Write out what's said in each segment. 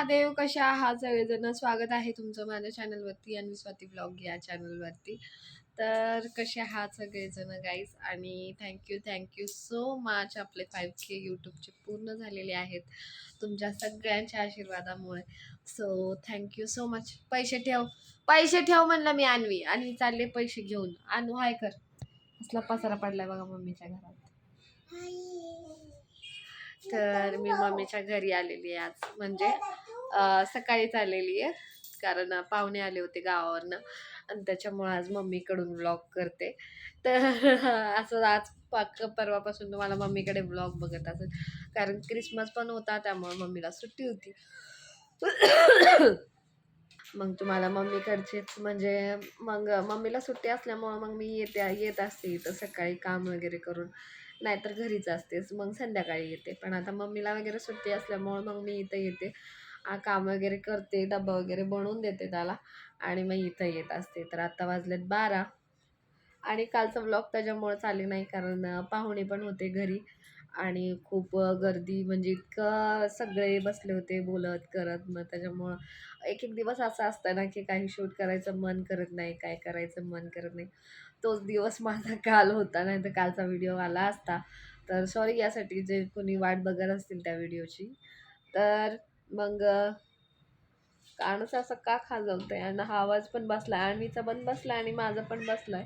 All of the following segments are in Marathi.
महादेव कशा आहात सगळेजण? स्वागत आहे तुमचं माझ्या चॅनलवरती आणि स्वाती ब्लॉग या चॅनलवरती तर कसे आहात सगळेजण गाईज आणि thank you thank you so much आपले फाईव्ह के यूट्यूबचे पूर्ण झालेले आहेत तुमच्या सगळ्यांच्या आशीर्वादामुळे. So thank you so much पैसे ठेव. पैसे ठेव म्हणलं मी आणवी आणि चालले पैसे घेऊन. आणू हाय कर. असला पसारा पडलाय बघा मम्मीच्या घरात. तर मी मम्मीच्या घरी आलेली आहे आज. म्हणजे सकाळीच आलेली आहे. कारण पाहुणे आले होते गावावरनं. आणि त्याच्यामुळे आज मम्मीकडून ब्लॉग करते. तर असं आज पाक परवापासून तुम्हाला मम्मीकडे ब्लॉग बघत असेल. कारण क्रिसमस पण होता त्यामुळे मम्मीला सुट्टी होती. मग तुम्हाला मम्मीकडचीच म्हणजे मग मम्मीला सुट्टी असल्यामुळं मग मी येते येत असते इथं सकाळी काम वगैरे करून. नाहीतर घरीच असतेच मग संध्याकाळी येते. पण आता मम्मीला वगैरे सुट्टी असल्यामुळं मग मी इथं येते. काम वगैरे करते डबा वगैरे बनवून देते त्याला. आणि मग इथं येत असते. तर आत्ता वाजलेत बारा. आणि कालचा ब्लॉग त्याच्यामुळं चालले नाही कारण पाहुणे पण होते घरी. आणि खूप गर्दी म्हणजे इतकं सगळे बसले होते बोलत करत. मग त्याच्यामुळं एक एक दिवस असं असतं ना की काही शूट करायचं मन करत नाही काय करायचं मन करत नाही. तोच दिवस माझा काल होता नाही तर कालचा व्हिडिओ आला असता. तर सॉरी यासाठी जे कोणी वाट बघत असतील त्या व्हिडिओची तर मग कानच असं का खाजवतंय? आणि हा आवाज पण बसलाय. आणवीचा पण बसला आणि माझा पण बसलाय.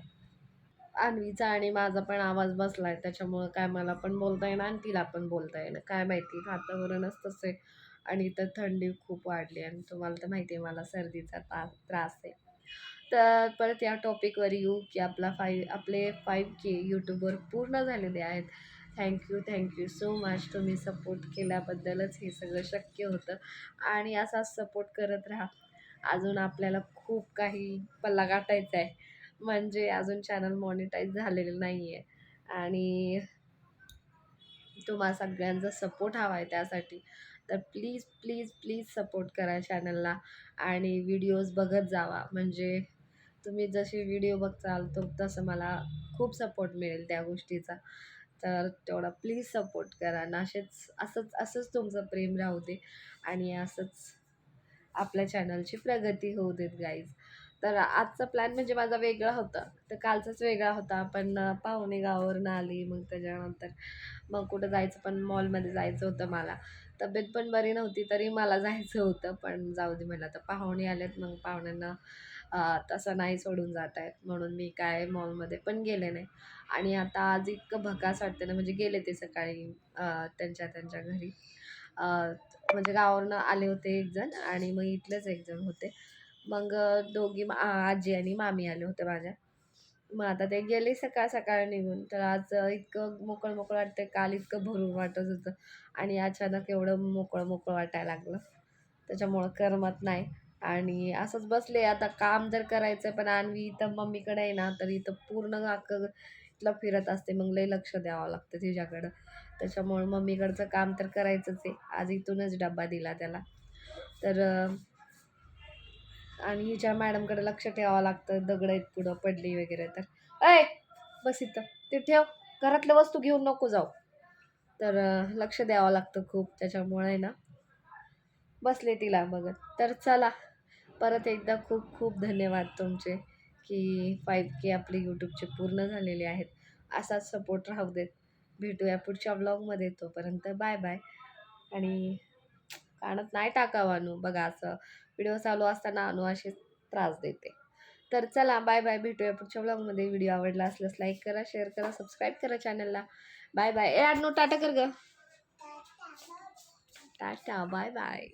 आणवीचा आणि माझा पण आवाज बसलाय. त्याच्यामुळं काय मला पण बोलता येणार आणि तिला पण बोलता येणार काय माहिती वातावरणच तसं आहे. आणि इथं थंडी खूप वाढली आणि तुम्हाला तर माहिती आहे मला सर्दीचा ता त्रास आहे. तर परत या टॉपिकवर येऊ की आपला फाईव्ह आपले फाईव्ह के यूट्यूबवर पूर्ण झालेले आहेत. Thank you thank you so much तुम्ही सपोर्ट केल्याबद्दलच हे सगळं शक्य होतं. आणि असाच सपोर्ट करत राहा. अजून आपल्याला खूप काही पल्ला गाठायचा आहे. म्हणजे अजून चॅनल मॉनिटाईज झालेलं नाही आहे आणि तुम्हाला सगळ्यांचा सपोर्ट हवा आहे त्यासाठी. तर प्लीज प्लीज प्लीज सपोर्ट करा चॅनलला आणि व्हिडिओज बघत जावा. म्हणजे तुम्ही जसे व्हिडिओ बघताल तो तसं मला खूप सपोर्ट मिळेल त्या गोष्टीचा. तर तेवढा प्लीज सपोर्ट करा. ना असेच असंच असंच तुमचं प्रेम राहू दे. आणि असंच आपल्या चॅनलची प्रगती होऊ देत गाईज तर आजचा प्लॅन म्हणजे माझा वेगळा होता. तर कालचाच वेगळा होता. पण पाहुणे गावावरून आली. मग त्याच्यानंतर मग कुठं जायचं पण मॉलमध्ये जायचं होतं मला. तब्येत पण बरी नव्हती तरी मला जायचं होतं. पण जाऊ दे मला तर पाहुणे आलेत. मग पाहुण्यांना तसं नाही सोडून जात आहेत म्हणून मी काय मॉलमध्ये पण गेले नाही. आणि आता आज इतकं भकास वाटते ना. म्हणजे गेले ते सकाळी त्यांच्या त्यांच्या घरी. म्हणजे गावावरनं आले होते एक जण. आणि मग इथलेच एक जण होते. मग दोघी मा- आजी आणि मामी आले होते माझ्या. मग आता ते गेले सकाळ सकाळ निघून. तर आज इतकं मोकळं मोकळं वाटतं काल इतकं भरून वाटत होतं. आणि अचानक एवढं मोकळं मोकळं वाटायला लागलं. त्याच्यामुळं करमत नाही. आणि असंच बसले. आता काम जर करायचं पण आणवी इथं मम्मीकडे आहे ना तर इथं पूर्ण अख्खं इथलं फिरत असते. मग लई लक्ष द्यावं लागतं तिच्याकडं. त्याच्यामुळं मम्मीकडचं काम तर करायचंच आहे. आज इथूनच डब्बा दिला त्याला. तर आणि हिच्या मॅडमकडे लक्ष ठेवावं लागतं दगड आहेत पुढं पडली वगैरे तर. ऐ बस इथं. ते ठेव. घरातल्या वस्तू घेऊन नको जाऊ. तर लक्ष द्यावं लागतं खूप. त्याच्यामुळे ना. बसले तिला बघत. तर चला. परत एकदा खूप खूप धन्यवाद तुमचे की फाईव्ह के आपले यूट्यूबचे पूर्ण झालेले आहेत. असाच सपोर्ट राहू देत. भेटूया पुढच्या ब्लॉगमध्ये तोपर्यंत. Bye bye. आणि कानात नाही टाकावं अनु. बघा असं व्हिडिओ चालू असताना अनु असे त्रास देते. तर चला बाय बाय भेटूया पुढच्या ब्लॉगमध्ये व्हिडिओ आवडला असल्यास लाईक करा शेअर करा सबस्क्राईब करा चॅनलला बाय बाय ए अनु टाटा कर ग. टाटा. Bye bye